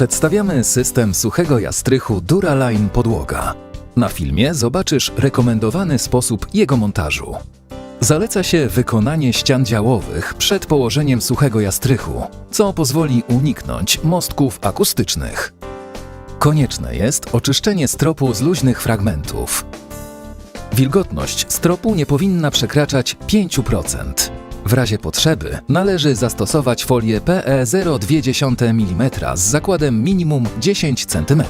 Przedstawiamy system suchego jastrychu Duraline Podłoga. Na filmie zobaczysz rekomendowany sposób jego montażu. Zaleca się wykonanie ścian działowych przed położeniem suchego jastrychu, co pozwoli uniknąć mostków akustycznych. Konieczne jest oczyszczenie stropu z luźnych fragmentów. Wilgotność stropu nie powinna przekraczać 5%. W razie potrzeby należy zastosować folię PE 0,2 mm z zakładem minimum 10 cm.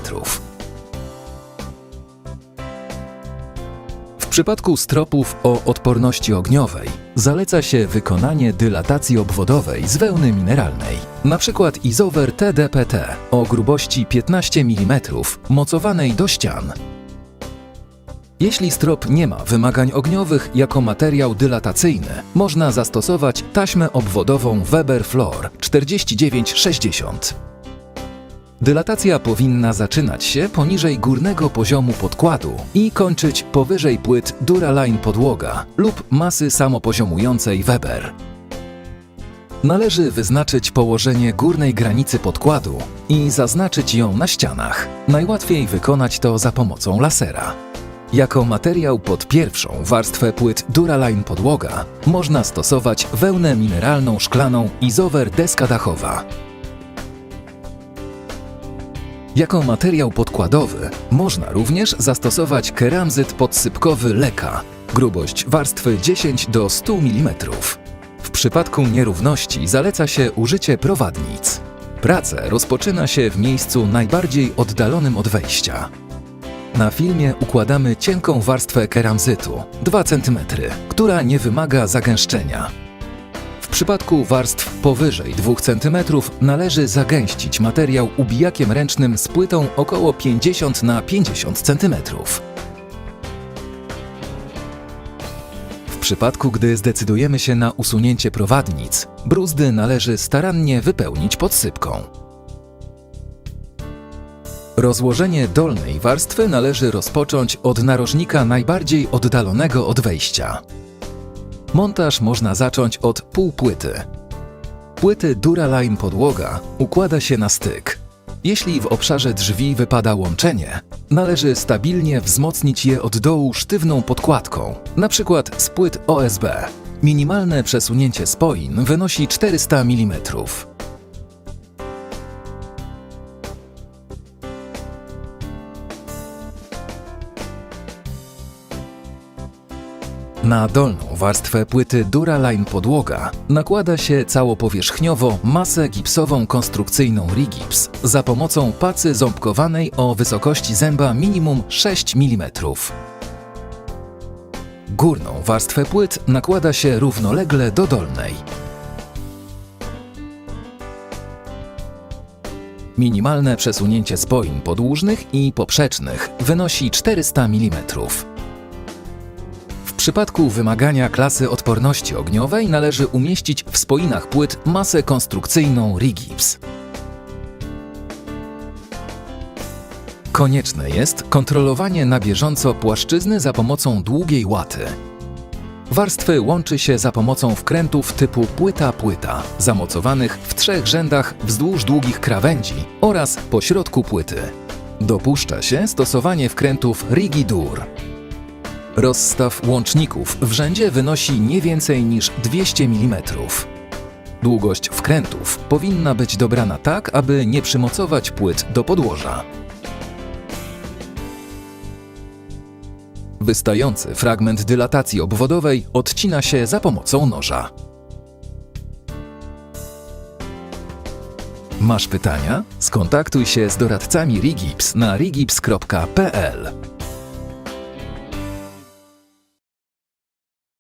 W przypadku stropów o odporności ogniowej zaleca się wykonanie dylatacji obwodowej z wełny mineralnej, np. Izover TDPT o grubości 15 mm, mocowanej do ścian. Jeśli strop nie ma wymagań ogniowych jako materiał dylatacyjny, można zastosować taśmę obwodową Weber Flor 4960. Dylatacja powinna zaczynać się poniżej górnego poziomu podkładu i kończyć powyżej płyt Duraline podłoga lub masy samopoziomującej Weber. Należy wyznaczyć położenie górnej granicy podkładu i zaznaczyć ją na ścianach. Najłatwiej wykonać to za pomocą lasera. Jako materiał pod pierwszą warstwę płyt Duraline podłoga można stosować wełnę mineralną szklaną Izover deska dachowa. Jako materiał podkładowy można również zastosować keramzyt podsypkowy Leka, grubość warstwy 10 do 100 mm. W przypadku nierówności zaleca się użycie prowadnic. Pracę rozpoczyna się w miejscu najbardziej oddalonym od wejścia. Na filmie układamy cienką warstwę keramzytu 2 cm, która nie wymaga zagęszczenia. W przypadku warstw powyżej 2 cm należy zagęścić materiał ubijakiem ręcznym z płytą około 50 na 50 cm. W przypadku, gdy zdecydujemy się na usunięcie prowadnic, bruzdy należy starannie wypełnić podsypką. Rozłożenie dolnej warstwy należy rozpocząć od narożnika najbardziej oddalonego od wejścia. Montaż można zacząć od półpłyty. Płyty Duraline podłoga układa się na styk. Jeśli w obszarze drzwi wypada łączenie, należy stabilnie wzmocnić je od dołu sztywną podkładką, np. z płyt OSB. Minimalne przesunięcie spoin wynosi 400 mm. Na dolną warstwę płyty Duraline podłoga nakłada się całopowierzchniowo masę gipsową konstrukcyjną Rigips za pomocą pacy ząbkowanej o wysokości zęba minimum 6 mm. Górną warstwę płyt nakłada się równolegle do dolnej. Minimalne przesunięcie spoin podłużnych i poprzecznych wynosi 400 mm. Przypadku wymagania klasy odporności ogniowej należy umieścić w spoinach płyt masę konstrukcyjną Rigips. Konieczne jest kontrolowanie na bieżąco płaszczyzny za pomocą długiej łaty. Warstwy łączy się za pomocą wkrętów typu płyta-płyta, zamocowanych w trzech rzędach wzdłuż długich krawędzi oraz po środku płyty. Dopuszcza się stosowanie wkrętów Rigidur. Rozstaw łączników w rzędzie wynosi nie więcej niż 200 mm. Długość wkrętów powinna być dobrana tak, aby nie przymocować płyt do podłoża. Wystający fragment dylatacji obwodowej odcina się za pomocą noża. Masz pytania? Skontaktuj się z doradcami Rigips na rigips.pl.